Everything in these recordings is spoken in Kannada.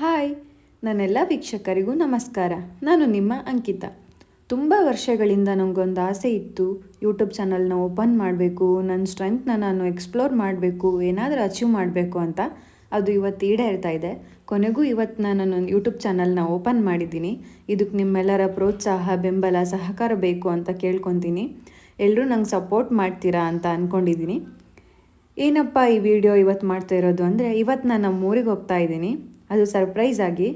ಹಾಯ್, ನನ್ನೆಲ್ಲ ವೀಕ್ಷಕರಿಗೂ ನಮಸ್ಕಾರ. ನಾನು ನಿಮ್ಮ ಅಂಕಿತ. ತುಂಬ ವರ್ಷಗಳಿಂದ ನನಗೊಂದು ಆಸೆ ಇತ್ತು ಯೂಟ್ಯೂಬ್ ಚಾನಲ್ನ ಓಪನ್ ಮಾಡಬೇಕು ನನ್ನ ಸ್ಟ್ರೆಂತ್ನ ನಾನು ಎಕ್ಸ್ಪ್ಲೋರ್ ಮಾಡಬೇಕು, ಏನಾದರೂ ಅಚೀವ್ ಮಾಡಬೇಕು ಅಂತ ಅದು ಇವತ್ತು ಈಡೇರ್ತಾ ಇದೆ. ಕೊನೆಗೂ ಇವತ್ತು ನಾನು ನನ್ನ ಯೂಟ್ಯೂಬ್ ಚಾನಲ್ನ ಓಪನ್ ಮಾಡಿದ್ದೀನಿ. ಇದಕ್ಕೆ ನಿಮ್ಮೆಲ್ಲರ ಪ್ರೋತ್ಸಾಹ, ಬೆಂಬಲ, ಸಹಕಾರ ಬೇಕು ಅಂತ ಕೇಳ್ಕೊತೀನಿ. ಎಲ್ಲರೂ ನಂಗೆ ಸಪೋರ್ಟ್ ಮಾಡ್ತೀರಾ ಅಂತ ಅಂದ್ಕೊಂಡಿದ್ದೀನಿ ಏನಪ್ಪ ಈ ವಿಡಿಯೋ ಇವತ್ತು ಮಾಡ್ತಾ ಇರೋದು ಅಂದರೆ ಇವತ್ತು ನಾನು ನಮ್ಮ ಊರಿಗೆ ಹೋಗ್ತಾ ಇದ್ದೀನಿ. ಅದು ಸರ್ಪ್ರೈಸ್ ಆಗಿ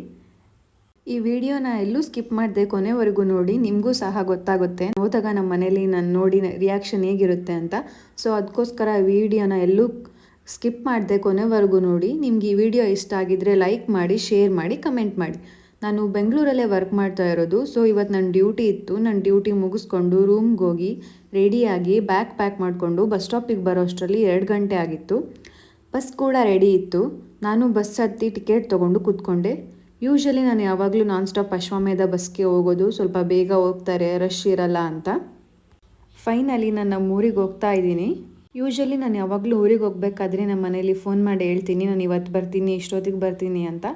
ಈ ವಿಡಿಯೋನ ಎಲ್ಲೂ ಸ್ಕಿಪ್ ಮಾಡಿದೆ ಕೊನೆವರೆಗೂ ನೋಡಿ, ನಿಮಗೂ ಸಹ ಗೊತ್ತಾಗುತ್ತೆ. ಹೋದಾಗ ನಮ್ಮ ಮನೇಲಿ ನಾನು ನೋಡಿ ರಿಯಾಕ್ಷನ್ ಹೇಗಿರುತ್ತೆ ಅಂತ. ಸೊ ಅದಕ್ಕೋಸ್ಕರ ವಿಡಿಯೋನ ಎಲ್ಲೂ ಸ್ಕಿಪ್ ಮಾಡಿದೆ ಕೊನೆವರೆಗೂ ನೋಡಿ. ನಿಮ್ಗೆ ಈ ವಿಡಿಯೋ ಇಷ್ಟ ಆಗಿದ್ರೆ ಲೈಕ್ ಮಾಡಿ ಶೇರ್ ಮಾಡಿ ಕಮೆಂಟ್ ಮಾಡಿ. ನಾನು ಬೆಂಗಳೂರಲ್ಲೇ ವರ್ಕ್ ಮಾಡ್ತಾ ಇರೋದು. ಸೊ ಇವತ್ತು ನನ್ನ ಡ್ಯೂಟಿ ಇತ್ತು. ನನ್ನ ಡ್ಯೂಟಿ ಮುಗಿಸ್ಕೊಂಡು ರೂಮ್ಗೆ ಹೋಗಿ ರೆಡಿಯಾಗಿ ಬ್ಯಾಗ್ ಪ್ಯಾಕ್ ಮಾಡಿಕೊಂಡು ಬಸ್ ಸ್ಟಾಪಿಗೆ ಬರೋ ಅಷ್ಟರಲ್ಲಿ ಎರಡು ಗಂಟೆ ಆಗಿತ್ತು. ಬಸ್ ಕೂಡ ರೆಡಿ ಇತ್ತು. ನಾನು ಬಸ್ ಹತ್ತಿ ಟಿಕೆಟ್ ತೊಗೊಂಡು ಕೂತ್ಕೊಂಡೆ. ಯೂಶಲಿ ನಾನು ಯಾವಾಗಲೂ ನಾನ್ ಸ್ಟಾಪ್ ಅಶ್ವಮೇಧ ಬಸ್ಗೆ ಹೋಗೋದು, ಸ್ವಲ್ಪ ಬೇಗ ಹೋಗ್ತಾರೆ ರಶ್ ಇರಲ್ಲ ಅಂತ. ಫೈನಲಿ ನಾನು ನಮ್ಮ ಊರಿಗೆ ಹೋಗ್ತಾ ಇದ್ದೀನಿ. ಯೂಶಲಿ ನಾನು ಯಾವಾಗಲೂ ಊರಿಗೆ ಹೋಗ್ಬೇಕಾದ್ರೆ ನಮ್ಮ ಮನೇಲಿ ಫೋನ್ ಮಾಡಿ ಹೇಳ್ತೀನಿ, ನಾನು ಇವತ್ತು ಬರ್ತೀನಿ, ಇಷ್ಟೊತ್ತಿಗೆ ಬರ್ತೀನಿ ಅಂತ.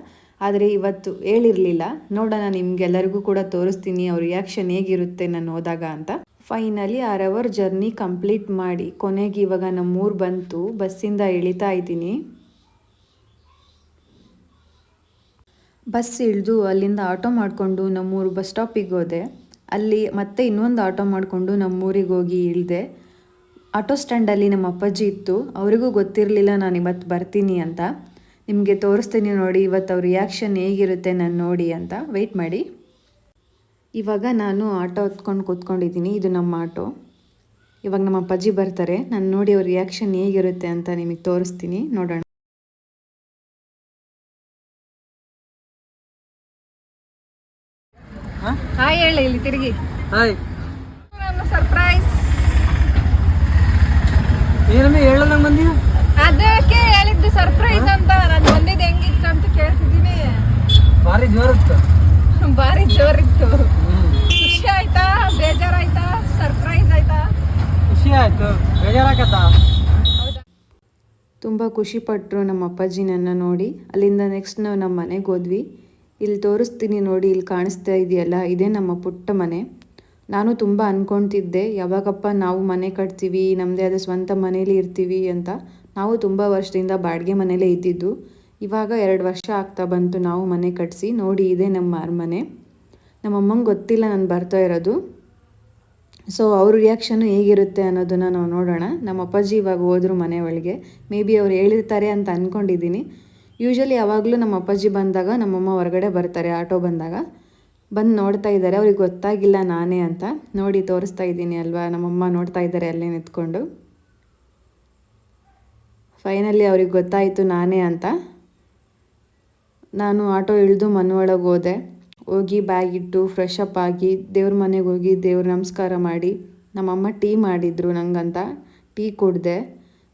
ಆದರೆ ಇವತ್ತು ಹೇಳಿರಲಿಲ್ಲ. ನೋಡೋಣ ನಿಮಗೆಲ್ಲರಿಗೂ ಕೂಡ ತೋರಿಸ್ತೀನಿ, ಅವ್ರ ರಿಯಾಕ್ಷನ್ ಹೇಗಿರುತ್ತೆ ನಾನು ಹೋದಾಗ ಅಂತ. Finally are our journey complete ಮಾಡಿ. ಕೊನೆಗೆ ಇವಾಗ ನಮ್ಮೂರು ಬಂತು. ಬಸ್ಸಿಂದ ಇಳಿತಾ ಇದ್ದೀನಿ. ಬಸ್ ಇಳಿದು ಅಲ್ಲಿಂದ ಆಟೋ ಮಾಡಿಕೊಂಡು ನಮ್ಮೂರು ಬಸ್ ಸ್ಟಾಪಿಗೆ ಹೋದೆ. ಅಲ್ಲಿ ಮತ್ತೆ ಇನ್ನೊಂದು ಆಟೋ ಮಾಡಿಕೊಂಡು ನಮ್ಮೂರಿಗೆ ಹೋಗಿ ಇಳಿದೆ. ಆಟೋ ಸ್ಟ್ಯಾಂಡಲ್ಲಿ ನಮ್ಮ ಅಪ್ಪಾಜಿ ಇತ್ತು. ಅವರಿಗೂ ಗೊತ್ತಿರಲಿಲ್ಲ ನಾನು ಇವತ್ತು ಬರ್ತೀನಿ ಅಂತ. ನಿಮಗೆ ತೋರಿಸ್ತೀನಿ ನೋಡಿ, ಇವತ್ತು ಅವ್ರ ರಿಯಾಕ್ಷನ್ ಹೇಗಿರುತ್ತೆ ನಾನು ನೋಡಿ ಅಂತ. ವೆಯ್ಟ್ ಮಾಡಿ. ಇವಾಗ ನಾನು ಆಟೋ ಹತ್ಕೊಂಡು ಕೂತ್ಕೊಂಡಿದ್ದೀನಿ. ಇದು ನಮ್ಮ ಆಟೋ. ಇವಾಗ ನಮ್ಮ ಅಪ್ಪಾಜಿ ಬರ್ತಾರೆ. ನಾನು ನೋಡಿ ಅವ್ರ ರಿಯಾಕ್ಷನ್ ಹೇಗಿರುತ್ತೆ ಅಂತ ನಿಮಗೆ ತೋರಿಸ್ತೀನಿ. ನೋಡೋಣ. ಹಾಯ್ ಹೇಳಿ ಇಲ್ಲಿ ತಿರುಗಿ. ಹಾಯ್ ಸರ್ಪ್ರೈಸ್ ಏನಮ್ಮಿ ಹೇಳೋಣ ಬಂದಿ ಅದಕ್ಕೆ ಹೇಳಿದ್ದು ಸರ್ಪ್ರೈಸ್ ಅಂತ. ನಾನು ಬಂದಿದ್ದು ಹೆಂಗಿತ್ತು ಅಂತ ಕೇಳ್ತಿದ್ದೀನಿ. ಭಾರಿ ಜೋರಿತ್ತು ಭಾರಿ ಜೋರಿತ್ತು ಬೇಜಾರಾಕತ್ತ ತುಂಬ ಖುಷಿಪಟ್ಟರು ನಮ್ಮ ಅಪ್ಪಾಜಿ ನನ್ನ ನೋಡಿ. ಅಲ್ಲಿಂದ ನೆಕ್ಸ್ಟ್ ನಾವು ನಮ್ಮ ಮನೆಗೆ ಹೋದ್ವಿ. ಇಲ್ಲಿ ತೋರಿಸ್ತೀನಿ ನೋಡಿ ಇಲ್ಲಿ ಕಾಣಿಸ್ತಾ ಇದೆಯಲ್ಲ, ಇದೇ ನಮ್ಮ ಪುಟ್ಟ ಮನೆ. ನಾನು ತುಂಬ ಅಂದ್ಕೊಳ್ತಿದ್ದೆ ಯಾವಾಗಪ್ಪ ನಾವು ಮನೆ ಕಟ್ತೀವಿ ನಮ್ಮದೇ ಆದ ಸ್ವಂತ ಮನೇಲಿ ಇರ್ತೀವಿ ಅಂತ. ನಾವು ತುಂಬ ವರ್ಷದಿಂದ ಬಾಡಿಗೆ ಮನೇಲೇ ಇದ್ದಿದ್ದು. ಇವಾಗ ಎರಡು ವರ್ಷ ಆಗ್ತಾ ಬಂತು ನಾವು ಮನೆ ಕಟ್ಟಿಸಿ ನೋಡಿ ಇದೆ ನಮ್ಮ ಅರಮನೆ. ನಮ್ಮ ಅಮ್ಮಂಗೆ ಗೊತ್ತಿಲ್ಲ ನಾನು ಬರ್ತಾ ಇರೋದು. ಸೊ ಅವ್ರ ರಿಯಾಕ್ಷನ್ ಹೇಗಿರುತ್ತೆ ಅನ್ನೋದನ್ನು ನಾವು ನೋಡೋಣ. ನಮ್ಮ ಅಪ್ಪಾಜಿ ಇವಾಗ ಹೋದರು ಮನೆ ಒಳಗೆ. ಮೇ ಬಿ ಅವ್ರು ಹೇಳಿರ್ತಾರೆ ಅಂತ ಅಂದ್ಕೊಂಡಿದ್ದೀನಿ ಯೂಶ್ವಲಿ ಯಾವಾಗಲೂ ನಮ್ಮ ಅಪ್ಪಾಜಿ ಬಂದಾಗ ನಮ್ಮಮ್ಮ ಹೊರಗಡೆ ಬರ್ತಾರೆ, ಆಟೋ ಬಂದಾಗ. ಬಂದು ನೋಡ್ತಾ ಇದ್ದಾರೆ. ಅವ್ರಿಗೆ ಗೊತ್ತಾಗಿಲ್ಲ ನಾನೇ ಅಂತ. ನೋಡಿ, ತೋರಿಸ್ತಾ ಇದ್ದೀನಿ ಅಲ್ವಾ? ನಮ್ಮಮ್ಮ ನೋಡ್ತಾ ಇದ್ದಾರೆ ಅಲ್ಲೇ ನಿಂತ್ಕೊಂಡು. ಫೈನಲಿ ಅವ್ರಿಗೆ ಗೊತ್ತಾಯಿತು ನಾನೇ ಅಂತ. ನಾನು ಆಟೋ ಇಳಿದು ಮನೆ ಒಳಗೆ ಹೋದೆ. ಹೋಗಿ ಬ್ಯಾಗ್ ಇಟ್ಟು ಫ್ರೆಶ್ ಅಪ್ ಆಗಿ ದೇವ್ರ ಮನೆಗೆ ಹೋಗಿ ದೇವ್ರ ನಮಸ್ಕಾರ ಮಾಡಿ, ನಮ್ಮಮ್ಮ ಟೀ ಮಾಡಿದ್ರು ನಂಗಂತ. ಟೀ ಕುಡ್ದೆ.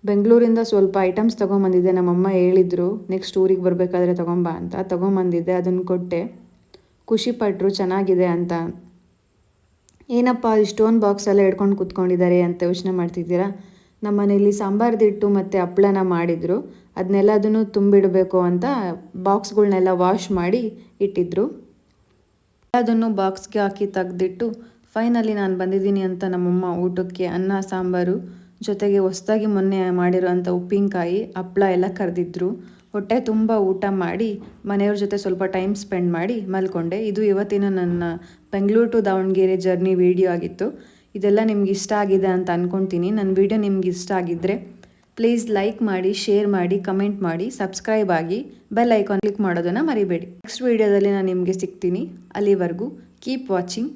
ಬೆಂಗಳೂರಿಂದ ಸ್ವಲ್ಪ ಐಟಮ್ಸ್ ತೊಗೊಂಬಂದಿದ್ದೆ, ನಮ್ಮಮ್ಮ ಹೇಳಿದರು ನೆಕ್ಸ್ಟ್ ಊರಿಗೆ ಬರಬೇಕಾದ್ರೆ ತೊಗೊಂಬ ಅಂತ ತೊಗೊಂಬಂದಿದ್ದೆ ಅದನ್ನು ಕೊಟ್ಟೆ. ಖುಷಿಪಟ್ಟರು ಚೆನ್ನಾಗಿದೆ ಅಂತ. ಏನಪ್ಪ, ಇಷ್ಟೊಂದು ಬಾಕ್ಸ್ ಎಲ್ಲ ಹಿಡ್ಕೊಂಡು ಕೂತ್ಕೊಂಡಿದ್ದಾರೆ ಅಂತ ಯೋಚನೆ ಮಾಡ್ತಿದ್ದೀರಾ? ನಮ್ಮ ಮನೇಲಿ ಸಾಂಬಾರ್ದಿಟ್ಟು ಮತ್ತು ಹಪ್ಳನ ಮಾಡಿದರು. ಅದನ್ನೆಲ್ಲದನ್ನು ತುಂಬಿಡಬೇಕು ಅಂತ ಬಾಕ್ಸ್ಗಳನ್ನೆಲ್ಲ ವಾಶ್ ಮಾಡಿ ಇಟ್ಟಿದ್ರು. ಅದನ್ನು ಬಾಕ್ಸ್ಗೆ ಹಾಕಿ ತೆಗೆದಿಟ್ಟು, ಫೈನಲಿ ನಾನು ಬಂದಿದ್ದೀನಿ ಅಂತ ನಮ್ಮಮ್ಮ ಊಟಕ್ಕೆ ಅನ್ನ, ಸಾಂಬಾರು ಜೊತೆಗೆ ಹೊಸ್ದಾಗಿ ಮೊನ್ನೆ ಮಾಡಿರೋಂಥ ಉಪ್ಪಿನಕಾಯಿ ಹಪ್ಪಳ ಎಲ್ಲ ಕರೆದಿದ್ರು. ಹೊಟ್ಟೆ ತುಂಬ ಊಟ ಮಾಡಿ, ಮನೆಯವ್ರ ಜೊತೆ ಸ್ವಲ್ಪ ಟೈಮ್ ಸ್ಪೆಂಡ್ ಮಾಡಿ ಮಲ್ಕೊಂಡೆ. ಇದು ಇವತ್ತಿನ ನನ್ನ Bengaluru to Davanagere journey video ಆಗಿತ್ತು. ಇದೆಲ್ಲ ನಿಮ್ಗೆ ಇಷ್ಟ ಆಗಿದೆ ಅಂತ ಅಂದ್ಕೊತೀನಿ ನನ್ನ ವಿಡಿಯೋ ನಿಮ್ಗೆ ಇಷ್ಟ ಆಗಿದ್ದರೆ ಪ್ಲೀಸ್ ಲೈಕ್ ಮಾಡಿ ಶೇರ್ ಮಾಡಿ ಕಮೆಂಟ್ ಮಾಡಿ ಸಬ್ಸ್ಕ್ರೈಬ್ ಆಗಿ ಬೆಲ್ ಐಕಾನ್ ಕ್ಲಿಕ್ ಮಾಡೋದನ್ನು ಮರಿಬೇಡಿ. ನೆಕ್ಸ್ಟ್ ವೀಡಿಯೋದಲ್ಲಿ ನಾನು ನಿಮಗೆ ಸಿಗ್ತೀನಿ. ಅಲ್ಲಿವರೆಗೂ keep watching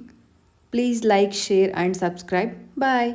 please like share and subscribe bye